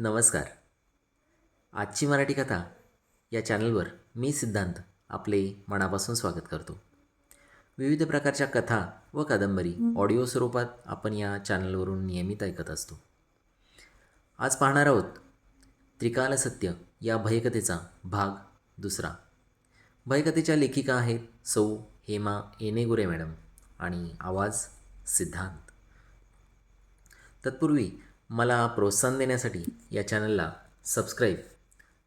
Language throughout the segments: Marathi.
नमस्कार. आजची मराठी कथा या चॅनलवर मी सिद्धांत आपले मनापासून स्वागत करतो. विविध प्रकारच्या कथा व कादंबरी ऑडिओ स्वरूपात आपण या चॅनलवरून नियमित ऐकत असतो. आज पाहणार आहोत त्रिकाल सत्य या भयकथेचा भाग दुसरा. भयकथेच्या लेखिका आहेत सौ हेमा येनेगुरे मॅडम आणि आवाज सिद्धांत. तत्पूर्वी मला प्रोत्साहन देण्यासाठी या चॅनलला सबस्क्राईब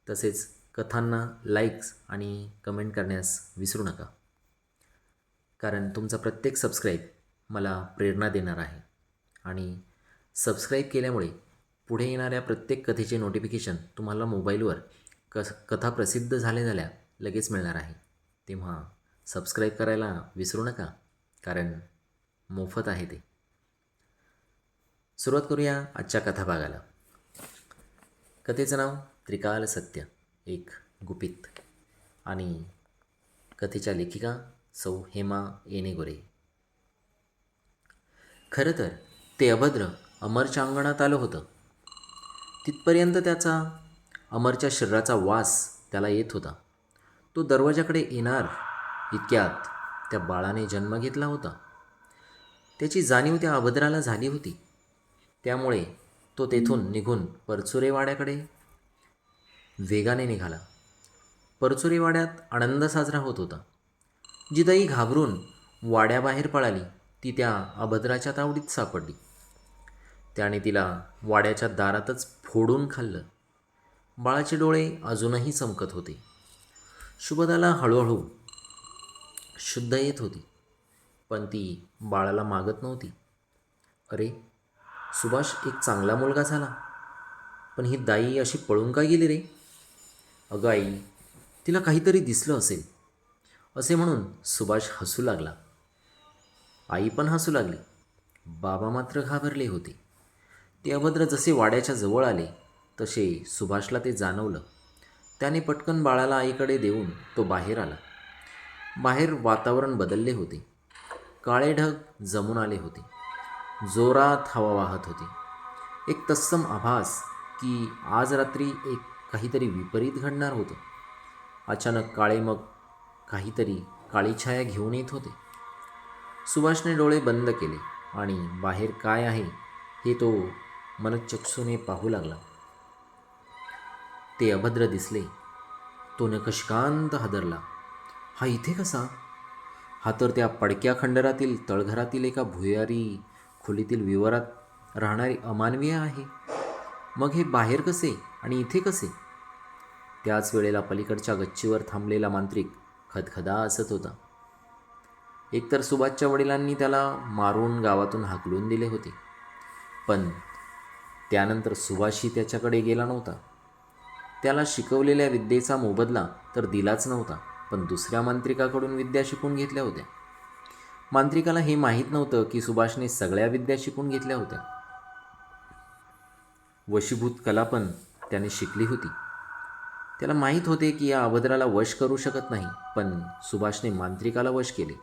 तसेच कथांना लाईक्स आणि कमेंट करण्यास विसरू नका. कारण तुमचा प्रत्येक सबस्क्राईब मला प्रेरणा देणार आहे. आणि सबस्क्राईब केल्यामुळे पुढे येणाऱ्या प्रत्येक कथेचे नोटिफिकेशन तुम्हाला मोबाईलवर क कथा प्रसिद्ध झाल्या झाल्या लगेच मिळणार आहे. तेव्हा सबस्क्राईब करायला विसरू नका कारण मोफत आहे ते. सुरुवात करूया आजच्या कथाभागाला कथेचं नाव त्रिकाल सत्य एक गुपित. आणि कथेच्या लेखिका सौ हेमा येनेगोरे खरं तर ते अभद्र अमरच्या अंगणात आलं होतं. तिथपर्यंत त्याचा अमरच्या शरीराचा वास त्याला येत होता. तो दरवाजाकडे येणार इतक्यात त्या बाळाने जन्म घेतला होता. त्याची जाणीव त्या अभद्राला झाली होती. त्यामुळे तो तेथून निघून परचुरेवाड्याकडे वेगाने निघाला. परचुरेवाड्यात आनंद साजरा होत होता. जिदाई घाबरून वाड्याबाहेर पळाली ती त्या अभद्राच्या तावडीत सापडली. त्याने तिला वाड्याच्या दारातच फोडून खाल्लं. बाळाचे डोळे अजूनही चमकत होते. शुभदाला हळूहळू शुद्ध येत होती पण ती बाळाला मागत नव्हती. अरे सुभाष एक चांगला मुलगा झाला. पण ही दाई अशी पळून का गेली रे? अगं आई तिला काहीतरी दिसलं असेल. असे म्हणून सुभाष हसू लागला. आई पण हसू लागली. बाबा मात्र घाबरले होते. ते अभद्र जसे वाड्याच्या जवळ आले तसे सुभाषला ते जाणवलं. त्याने पटकन बाळाला आईकडे देऊन तो बाहेर आला. बाहेर वातावरण बदलले होते. काळे ढग जमून आले होते. जोरात हवा वाहत होती. एक तत्सम आभास की आज रात्री एक काहीतरी विपरीत घडणार होतं. अचानक काळे मग काहीतरी काळी छाया घेऊन येत होते. सुभाषने डोळे बंद केले आणि बाहेर काय आहे हे तो मनचक्षुने पाहू लागला. ते अभद्र दिसले. तो नकशकांत हादरला. हा इथे कसा? हा तर त्या पडक्या खंडरातील तळघरातील एका भुयारी खोलीतील विवरात राहणारी अमानवीय आहे. मग हे बाहेर कसे आणि इथे कसे? त्याच वेळेला पलीकडच्या गच्चीवर थांबलेला मांत्रिक खदखदा असत होता. एकतर सुभाषच्या वडिलांनी त्याला मारून गावातून हाकलून दिले होते. पण त्यानंतर सुभाषही त्याच्याकडे गेला नव्हता. त्याला शिकवलेल्या विद्येचा मोबदला तर दिलाच नव्हता पण दुसऱ्या मांत्रिकाकडून विद्या शिकून घेतल्या होत्या. मांत्रिकाला हे माहीत नव्हतं की सुभाषने सगळ्या विद्या शिकून घेतल्या होत्या. वशीभूत कला पण त्याने शिकली होती. त्याला माहीत होते की या अभद्राला वश करू शकत नाही पण सुभाषने मांत्रिकाला वश केले.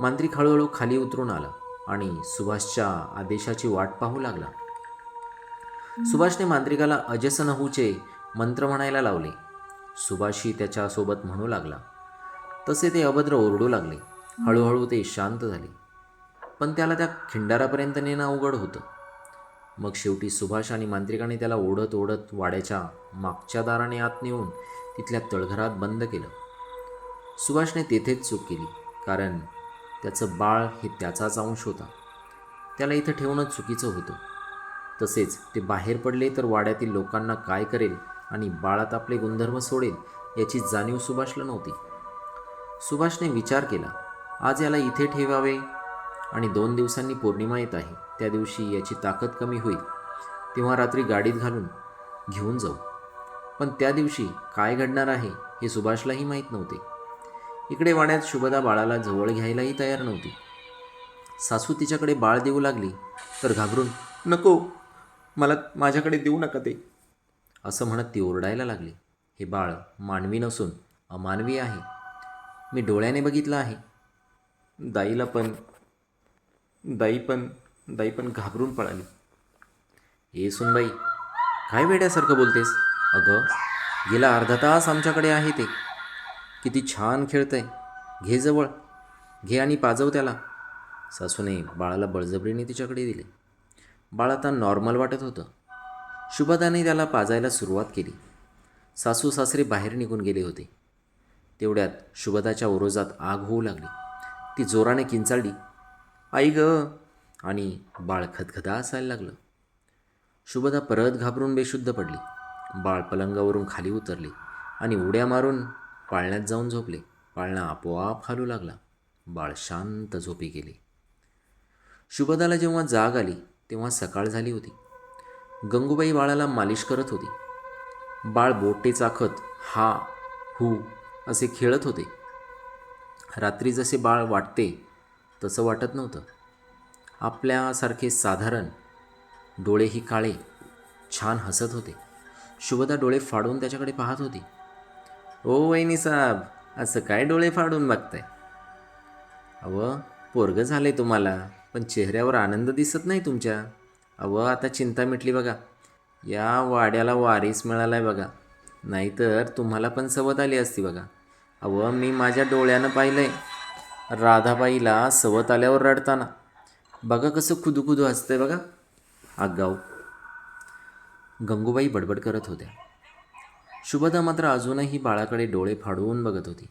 मांत्रिक हळूहळू खाली उतरून आला आणि सुभाषच्या आदेशाची वाट पाहू लागला. सुभाषने मांत्रिकाला अजसनहूचे मंत्र म्हणायला लावले. सुभाषही त्याच्यासोबत म्हणू लागला. तसे ते अभद्र ओरडू लागले. हळूहळू ते शांत झाले. पण त्याला त्या खिंडारापर्यंत नेणं अवघड होतं. मग शेवटी सुभाष आणि मांत्रिकाने त्याला ओढत ओढत वाड्याच्या मागच्या दाराने आत नेऊन तिथल्या तळघरात बंद केलं. सुभाषने तेथेच चूक केली कारण त्याचं बाळ हे त्याचाच अंश होता. त्याला इथं ठेवणं चुकीचं होतं. तसेच ते बाहेर पडले तर वाड्यातील लोकांना काय करेल आणि बाळात आपले गुणधर्म सोडेल याची जाणीव सुभाषला नव्हती. सुभाषने विचार केला आज याला इथे ठेवावे. आणि दोन दिवसांनी पौर्णिमा येत आहे. त्या दिवशी याची ताकद कमी होईल. तेव्हा रात्री गाडीत घालून घेऊन जाऊ. पण त्या दिवशी काय घडणार आहे हे सुभाषलाही माहीत नव्हते. इकडे वाड्यात शुभदा बाळाला जवळ घ्यायलाही तयार नव्हती. सासू तिच्याकडे बाळ देऊ लागली तर घाबरून नको मला माझ्याकडे देऊ नका ते. असं म्हणत ती ओरडायला लागली. हे बाळ मानवी नसून अमानवी आहे. मी डोळ्याने बघितलं आहे. दाईला पण दाई पण दाई पण घाबरून पळाली हे सुनबाई काय वेड्यासारखं बोलतेस? अगं गेला अर्धा तास आमच्याकडे आहे ते. किती छान खेळतंय. घे जवळ. घे आणि पाजव त्याला. सासूने बाळाला बळजबरीने तिच्याकडे दिले. बाळ आता नॉर्मल वाटत होतं. शुभदाने त्याला पाजायला सुरुवात केली. सासू सासरे बाहेर निघून गेले होते. तेवढ्यात शुभदाच्या ओरोजात आग होऊ लागली. ती जोराने किंचाळली. आई ग. आणि बाळ खदखदा असायला लागलं. शुभदा परत घाबरून बेशुद्ध पडली. बाळ पलंगावरून खाली उतरले आणि उड्या मारून पाळण्यात जाऊन झोपले. पाळणा आपोआप हालू लागला. बाळ शांत झोपी गेले. शुभदाला जेव्हा जाग आली तेव्हा सकाळ झाली होती. गंगूबाई बाळाला मालिश करत होती. बाळ बोटे चाखत हा हू असे खेळत होते. रात्री जसे बाळ वाटते तसं वाटत नव्हतं. आपल्यासारखे साधारण डोळेही काळे छान हसत होते. शुभदा डोळे फाडून त्याच्याकडे पाहत होती. ओ वहिनी साहेब असं काय डोळे फाडून बघताय? अव पोरगं झालंय तुम्हाला पण चेहऱ्यावर आनंद दिसत नाही तुमच्या. अव आता चिंता मिटली बघा. या वाड्याला वारीस मिळालाय बघा. नाहीतर तुम्हाला पण सवत आली असती बघा. अव मी माझ्या डोळ्यानं पाहिलंय. राधाबाईला सवत आल्यावर रडताना. बघा कसं खुदू खुदू हसतंय बघा. आगाव. गंगूबाई बडबड करत होत्या. शुभदा मात्र अजूनही बाळाकडे डोळे फाडून बघत होती.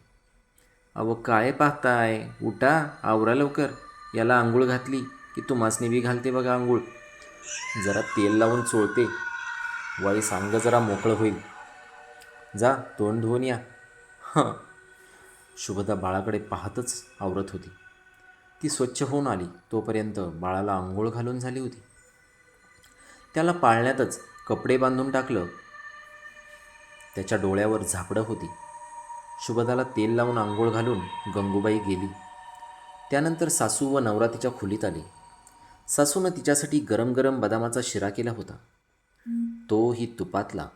अहो काय पाहताय? उठा आवरा लवकर. याला आंघोळ घातली की तुम्हासनी बी घालते बघा आंघोळ. जरा तेल लावून चोळते. वाई सांग जरा मोकळं होईल. जा तोंड धुवून या. हां. शुभदा बाळाकडे पाहतच आवरत होती. ती स्वच्छ होऊन आली. तोपर्यंत बाळाला आंघोळ घालून झाली होती. त्याला पाळण्यातच कपडे बांधून टाकलं. त्याच्या डोळ्यावर झापडं होती. शुभदाला तेल लावून आंघोळ घालून गंगूबाई गेली. त्यानंतर सासू व नवरा तिच्या खोलीत आले. सासूनं तिच्यासाठी गरम गरम बदामाचा शिरा केला होता. तोही तुपातला.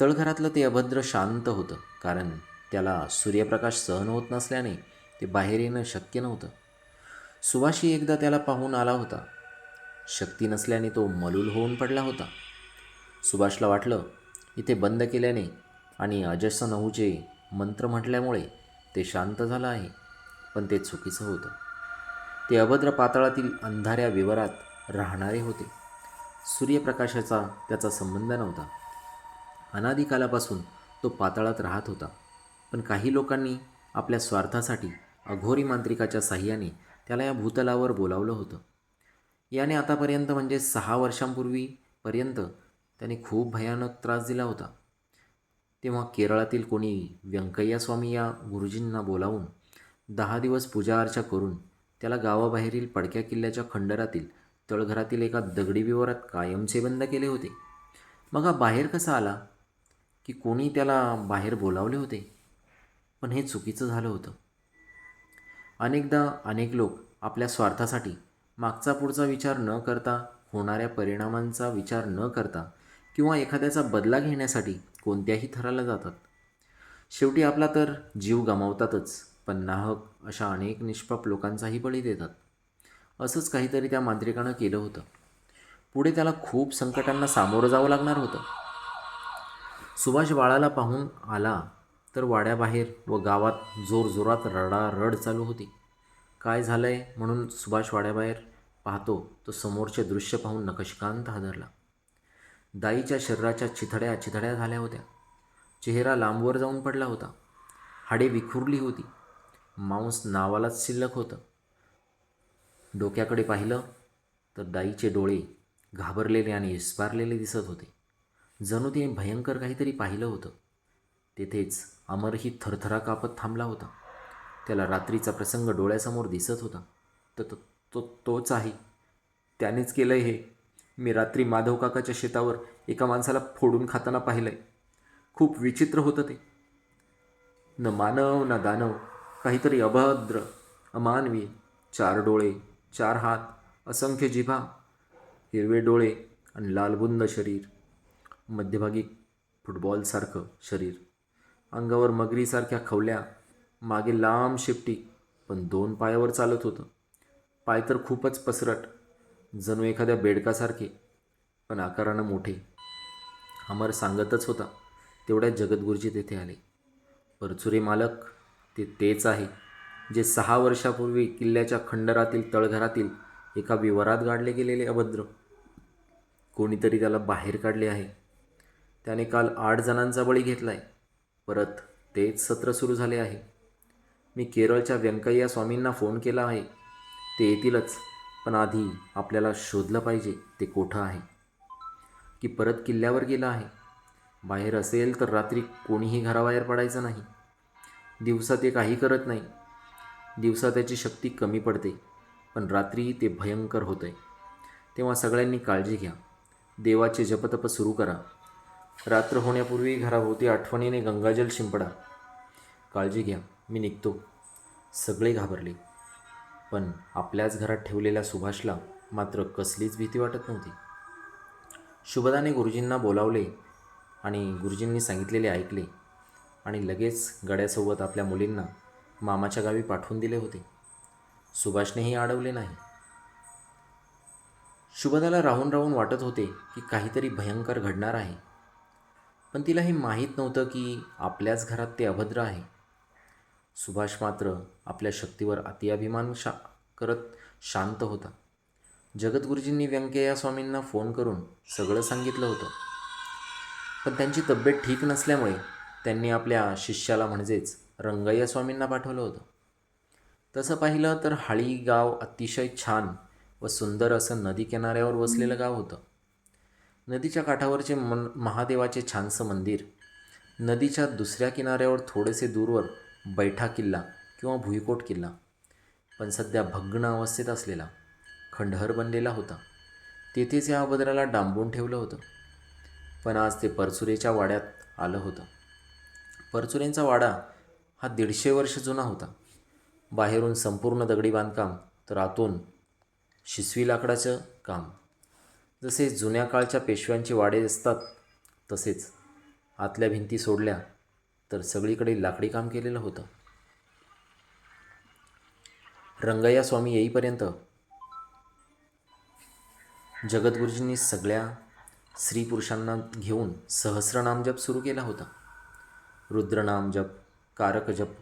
तळघरातलं ते अभद्र शांत होतं कारण त्याला सूर्यप्रकाश सहन होत नसल्याने ते बाहेर येणं शक्य नव्हतं. सुवाशी एकदा त्याला पाहून आला होता. शक्ती नसल्याने तो मलूल होऊन पडला होता. सुभाषला वाटलं इथे बंद केल्याने आणि अजस्स नहूचे मंत्र म्हटल्यामुळे ते शांत झालं आहे पण ते चुकीचं होतं. ते अभद्र पाताळातील अंधाऱ्या विवरात राहणारे होते. सूर्यप्रकाशाचा त्याचा संबंध नव्हता. अनादिकालापासून तो पाताळात राहत होता. पण काही लोकांनी आपल्या स्वार्थासाठी अघोरी मांत्रिकाच्या साह्याने त्याला या भूतलावर बोलावलं होतं. याने आतापर्यंत म्हणजे सहा वर्षांपूर्वीपर्यंत त्याने खूप भयानक त्रास दिला होता. तेव्हा केरळातील कोणी व्यंकय्या स्वामी या गुरुजींना बोलावून दहा दिवस पूजा अर्चा करून त्याला गावाबाहेरील पडक्या किल्ल्याच्या खंडरातील तळघरातील एका दगडी विवरात कायमचे बंद केले होते. मग हा बाहेर कसा आला? की कोणी त्याला बाहेर बोलावले होते? पण हे चुकीचं झालं होतं. अनेकदा अनेक लोक आपल्या स्वार्थासाठी मागचा पुढचा विचार न करता होणाऱ्या परिणामांचा विचार न करता किंवा एखाद्याचा बदला घेण्यासाठी कोणत्याही थराला जातात. शेवटी आपला तर जीव गमावतातच पण नाहक अशा अनेक निष्पाप लोकांचाही बळी देतात. असंच काहीतरी त्या मांत्रिकानं केलं होतं. पुढे त्याला खूप संकटांना सामोरं जावं लागणार होतं. सुभाष बाळाला पाहून आला तर वाड्याबाहेर व गावात जोरजोरात रडारड चालू होती. काय झालं आहे म्हणून सुभाष वाड्याबाहेर पाहतो तो समोरचे दृश्य पाहून नकशकांत हादरला. दाईच्या शरीराच्या चिथड्या चिथड्या झाल्या होत्या. चेहरा लांबवर जाऊन पडला होता. हाडे विखुरली होती. मांस नावालाच शिल्लक होतं. डोक्याकडे पाहिलं तर दाईचे डोळे घाबरलेले आणि इस्पारलेले दिसत होते. जणू तिने भयंकर काहीतरी पाहिलं होतं. तेथेच अमरही थरथरा कापत थांबला होता. त्याला रात्रीचा प्रसंग डोळ्यासमोर दिसत होता. तर तो तो तोच आहे. त्यानेच केलं हे. मी रात्री माधव काकाच्या शेतावर एका माणसाला फोडून खाताना पाहिलं आहे खूप विचित्र होतं ते. न मानव ना दानव काहीतरी अभद्र अमानवी चार डोळे चार हात असंख्य जिभा हिरवे डोळे आणि लालबुंद शरीर मध्यभागी फुटबॉलसारखं शरीर. अंगावर मगरीसारख्या खवल्या मागे लांब शेपटी पण दोन पायावर चालत होतं. पाय तर खूपच पसरट जणू एखाद्या बेडकासारखे पण आकारानं मोठे. अमर सांगतच होता तेवढ्या जगद्गुरुजी तेथे आले. परचुरे मालक ते तेच आहे जे सहा वर्षापूर्वी किल्ल्याच्या खंडरातील तळघरातील एका विवरात गाडले गेलेले अभद्र. कोणीतरी त्याला बाहेर काढले आहे. त्याने काल आठ जणांचा बळी घेतला आहे परत तेच सत्र सुरू झाले आहे. मी केरळच्या व्यंकय्या स्वामींना फोन केला आहे. ते येतीलच पण आधी आपल्याला शोधलं पाहिजे ते कोठं आहे. की परत किल्ल्यावर गेलं आहे. बाहेर असेल तर रात्री कोणीही घराबाहेर पडायचं नाही. दिवसा ते काही करत नाही. दिवसा त्याची शक्ती कमी पडते पण रात्री ते भयंकर होतं आहे तेव्हा सगळ्यांनी काळजी घ्या. देवाचे जपतप सुरू करा. रात्र होण्यापूर्वी घराभोवती आठवणीने गंगाजल शिंपडा. काळजी घ्या मी निघतो. सगळे घाबरले. पण आपल्याच घरात ठेवलेल्या सुभाषला मात्र कसलीच भीती वाटत नव्हती. शुभदाने गुरुजींना बोलावले आणि गुरुजींनी सांगितलेले ऐकले आणि लगेच गड्यासोबत आपल्या मुलींना मामाच्या गावी पाठवून दिले होते. सुभाषनेही अडवले नाही. शुभदाला राहून राहून वाटत होते की काहीतरी भयंकर घडणार आहे. पण तिला हे माहीत नव्हतं की आपल्याच घरात ते अभद्र आहे. सुभाष मात्र आपल्या शक्तीवर अतिअभिमान शा करत शांत होता. जगद्गुरुजींनी व्यंकय्या स्वामींना फोन करून सगळं सांगितलं होतं. पण त्यांची तब्येत ठीक नसल्यामुळे त्यांनी आपल्या शिष्याला म्हणजेच रंगय्या स्वामींना पाठवलं होतं. तसं पाहिलं तर हाळी गाव अतिशय छान व सुंदर असं नदी किनाऱ्यावर वसलेलं गाव होतं. नदीच्या काठावरचे मन महादेवाचे छानसं मंदिर. नदीच्या दुसऱ्या किनाऱ्यावर थोडेसे दूरवर बैठा किल्ला किंवा भुईकोट किल्ला. पण सध्या भग्न अवस्थेत असलेला खंडहर बनलेला होता. तेथेच या अभद्राला डांबून ठेवलं होतं. पण आज ते परचुरेच्या वाड्यात आलं होतं. परचुरेंचा वाडा हा दीडशे वर्ष जुना होता. बाहेरून संपूर्ण दगडी बांधकाम तर आतून शिसवी लाकडाचं काम. जसे जुन्या काळच्या पेशव्यांची वाडे असतात तसेच आतल्या भिंती सोडल्या तर सगळीकडे लाकडी काम केलेलं होतं. रंगय्या स्वामी येईपर्यंत जगद्गुरुजींनी सगळ्या स्त्री पुरुषांना घेऊन सहस्रनाम जप सुरू केला होता. रुद्रनाम जप कारक जप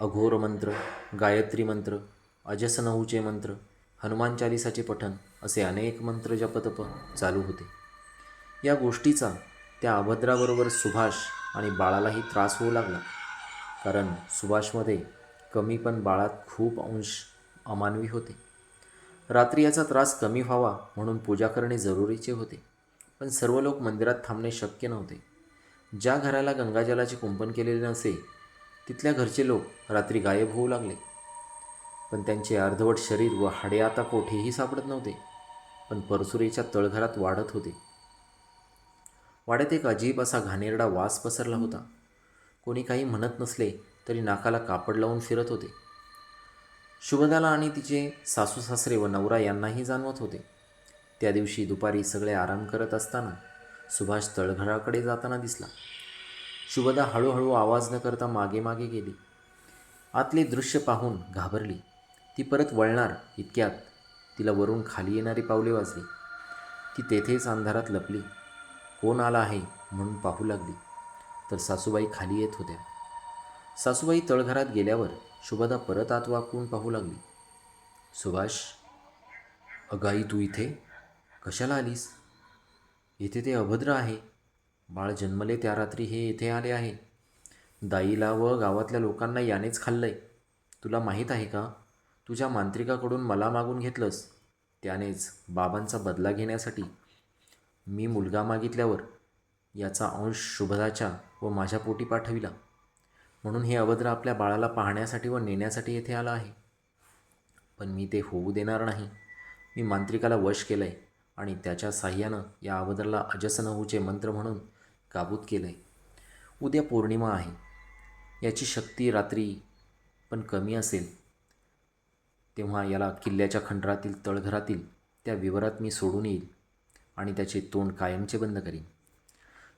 अघोर मंत्र गायत्री मंत्र अजसनहूचे मंत्र हनुमान चालिसाचे पठण असे अनेक मंत्र जपतप चालू होते. या गोष्टीचा त्या अभद्राबरोबर सुभाष आणि बाळालाही त्रास होऊ लागला. कारण सुभाषमध्ये कमी पण बाळात खूप अंश अमानवी होते. रात्री याचा त्रास कमी व्हावा म्हणून पूजा करणे जरुरीचे होते. पण सर्व लोक मंदिरात थांबणे शक्य नव्हते. ज्या घराला गंगाजलाचे कुंपण केलेले नसे तिथल्या घरचे लोक रात्री गायब होऊ लागले. पण त्यांचे अर्धवट शरीर व हाडे आता कोठेही सापडत नव्हते. पण परसुरेच्या तळघरात वाढत होते. वाड्यात एक अजीब असा घाणेरडा वास पसरला होता. कोणी काही म्हणत नसले तरी नाकाला कापड लावून फिरत होते. शुभदाला आणि तिचे सासू सासरे व नवरा यांनाही जाणवत होते. त्या दिवशी दुपारी सगळे आराम करत असताना सुभाष तळघराकडे जाताना दिसला. शुभदा हळूहळू आवाज न करता मागे मागे गेली. आतले दृश्य पाहून घाबरली. ती परत वळणार इतक्यात तिला वरून खाली येणारी पावले वाजली. ती तेथेच अंधारात लपली. कोण आला आहे म्हणून पाहू लागली. तर सासूबाई खाली येत होत्या. सासूबाई तळघरात गेल्यावर शुभदा परत आत वाकून पाहू लागली. सुभाष अगाई तू इथे? कशाला आलीस? इथे ते अभद्र आहे. बाळ जन्मले त्या रात्री हे येथे आले आहे. दाईला व गावातल्या लोकांना यानेच खाल्लंय. तुला माहीत आहे का? तुझ्या मांत्रिकाकडून मला मागून घेतलंस त्यानेच बाबांचा बदला घेण्यासाठी मी मुलगा मागितल्यावर याचा अंश शुभदाच्या व माझ्या पोटी पाठविला. म्हणून हे अभद्र आपल्या बाळाला पाहण्यासाठी व नेण्यासाठी येथे आला आहे. पण मी ते होऊ देणार नाही. मी मांत्रिकाला वश केलं आहे आणि त्याच्या साह्यानं या अभद्राला अजसनहूचे मंत्र म्हणून काबूत केलं आहे उद्या पौर्णिमा आहे. याची शक्ती रात्री पण कमी असेल. तेव्हा याला किल्ल्याच्या खंडरातील तळघरातील त्या विवरात मी सोडून येईल आणि त्याचे तोंड कायमचे बंद करीन.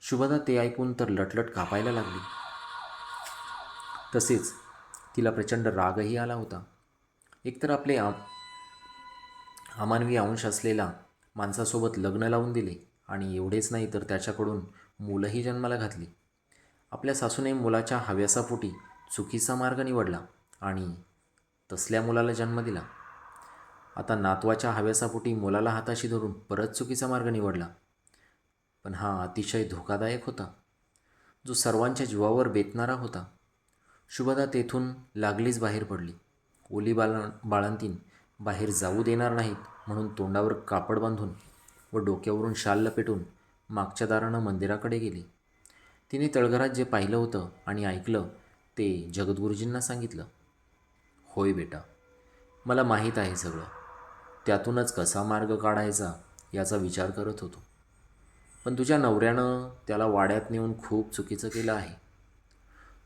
शुभदा ते ऐकून तर लटलट कापायला लागली. तसेच तिला प्रचंड रागही आला होता. एकतर आपले आम अमानवी अंश असलेला माणसासोबत लग्न लावून दिले आणि एवढेच नाही तर त्याच्याकडून मुलंही जन्माला घातली. आपल्या सासूने मुलाच्या हव्यासापोटी चुकीचा मार्ग निवडला आणि तसल्या मुलाला जन्म दिला. आता नातवाच्या हव्यासापोटी मुलाला हाताशी धरून परत चुकीचा मार्ग निवडला. पण हा अतिशय धोकादायक होता. जो सर्वांच्या जीवावर बेतणारा होता. शुभदा तेथून लागलीच बाहेर पडली. ओली बाला बाळंतीन बाहेर जाऊ देणार नाहीत म्हणून तोंडावर कापड बांधून व डोक्यावरून शाल लपेटून मागच्या दारानं मंदिराकडे गेली. तिने तळघरात जे पाहिलं होतं आणि ऐकलं ते जगद्गुरुजींना सांगितलं. होय बेटा. मला माहीत आहे सगळं. त्यातूनच कसा मार्ग काढायचा याचा विचार करत होतो. पण तुझ्या नवऱ्यानं त्याला वाड्यात नेऊन खूप चुकीचं केलं आहे.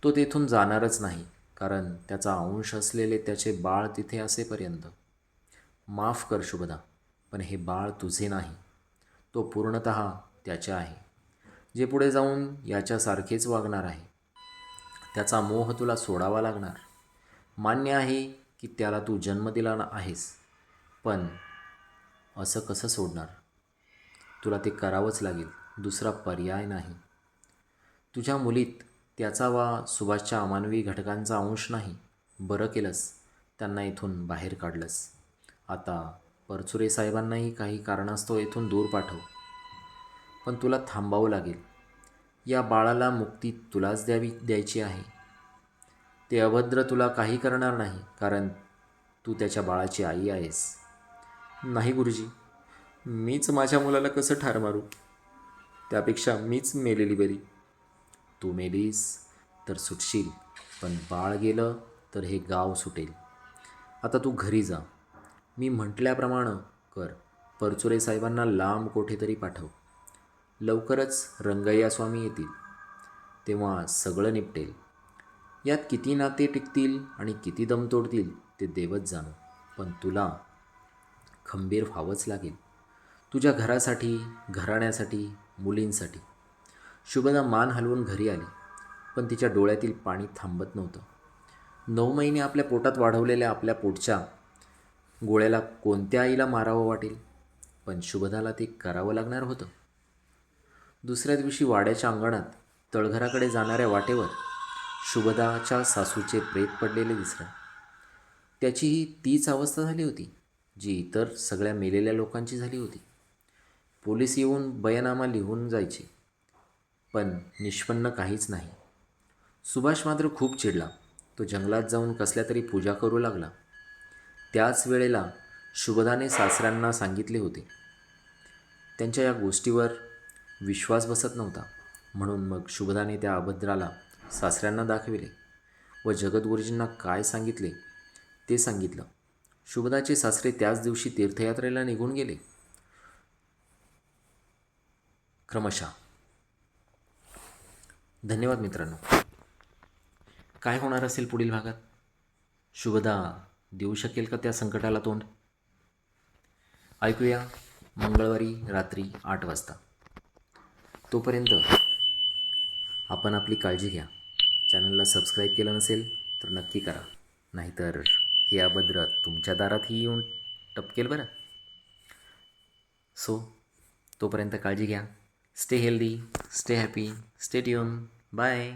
तो तेथून जाणारच नाही कारण त्याचा अंश असलेले त्याचे बाळ तिथे असेपर्यंत. माफ कर शुभदा पण हे बाळ तुझे नाही. तो पूर्णत त्याचे आहे. जे पुढे जाऊन याच्यासारखेच वागणार आहे. त्याचा मोह तुला सोडावा लागणार. मान्य आहे की त्याला तू जन्म दिला आहेस. पण असं कसं सोडणार? तुला ते करावंच लागेल. दुसरा पर्याय नाही. तुझ्या मुलीत त्याचा वा सुभाषच्या अमानवी घटकांचा अंश नाही. बरं केलंस. त्यांना इथून बाहेर काढलंस. आता परचुरे साहेबांनाही काही कारणास्तव इथून दूर पाठव. पण तुला थांबावं लागेल. या बाळाला मुक्ती तुलाच द्यावी द्यायची आहे. ते अभद्र तुला काही करणार नाही कारण तू त्याच्या बाळाची आई आहेस. नाही गुरुजी मीच माझ्या मुलाला कसं ठार मारू? त्यापेक्षा मीच मेलेली बरी. तू मेलीस तर सुटशील पण बाळ गेलं तर हे गाव सुटेल. आता तू घरी जा. मी म्हटल्याप्रमाणे कर. परचुरे साहेबांना लांब कोठेतरी पाठव. लवकरच रंगय्या स्वामी येतील. तेव्हा सगळं निपटेल. यात किती नाते टिकतील आणि किती दम तोडतील ते देवच जाणो. पण तुला खंबीर व्हावंच लागेल. तुझ्या घरासाठी घराण्यासाठी मुलींसाठी. शुभदा मान हलवून घरी आली पण तिच्या डोळ्यातील पाणी थांबत नव्हतं. नऊ महिने आपल्या पोटात वाढवलेल्या आपल्या पोटच्या गोळ्याला कोणत्या आईला मारावं वाटेल? पण शुभदाला ते करावं लागणार होतं. दुसऱ्या दिवशी वाड्याच्या अंगणात तळघराकडे जाणाऱ्या वाटेवर शुभदाच्या सासूचे प्रेत पडलेले दिसलं. त्याचीही तीच अवस्था झाली होती जी इतर सगळ्या मेलेल्या लोकांची झाली होती. पोलीस येऊन बयानामा लिहून जायचे पण निष्पन्न काहीच नाही. सुभाष मात्र खूप चिडला. तो जंगलात जाऊन कसल्या तरी पूजा करू लागला. त्याच वेळेला शुभदाने सासऱ्यांना सांगितले होते. त्यांच्या या गोष्टीवर विश्वास बसत नव्हता म्हणून मग शुभदाने त्या अभद्राला सासऱ्यांना दाखविले व जगद्गुरुजींना काय सांगितले ते सांगितलं. शुभदाचे सासरे त्याच दिवशी तीर्थयात्रेला निघून गेले. क्रमशः. धन्यवाद मित्रांनो. काय होणार असेल पुढील भागात? शुभदा देऊ शकेल का त्या संकटाला तोंड? ऐकूया मंगळवारी रात्री आठ वाजता. तोपर्यंत आपण आपली काळजी घ्या. चॅनलला सबस्क्राईब केलं नसेल तर नक्की करा. नाहीतर हे अभद्र तुमच्या दारातही येऊन टपकेल बरं. सो तोपर्यंत काळजी घ्या. Stay healthy stay happy stay tune bye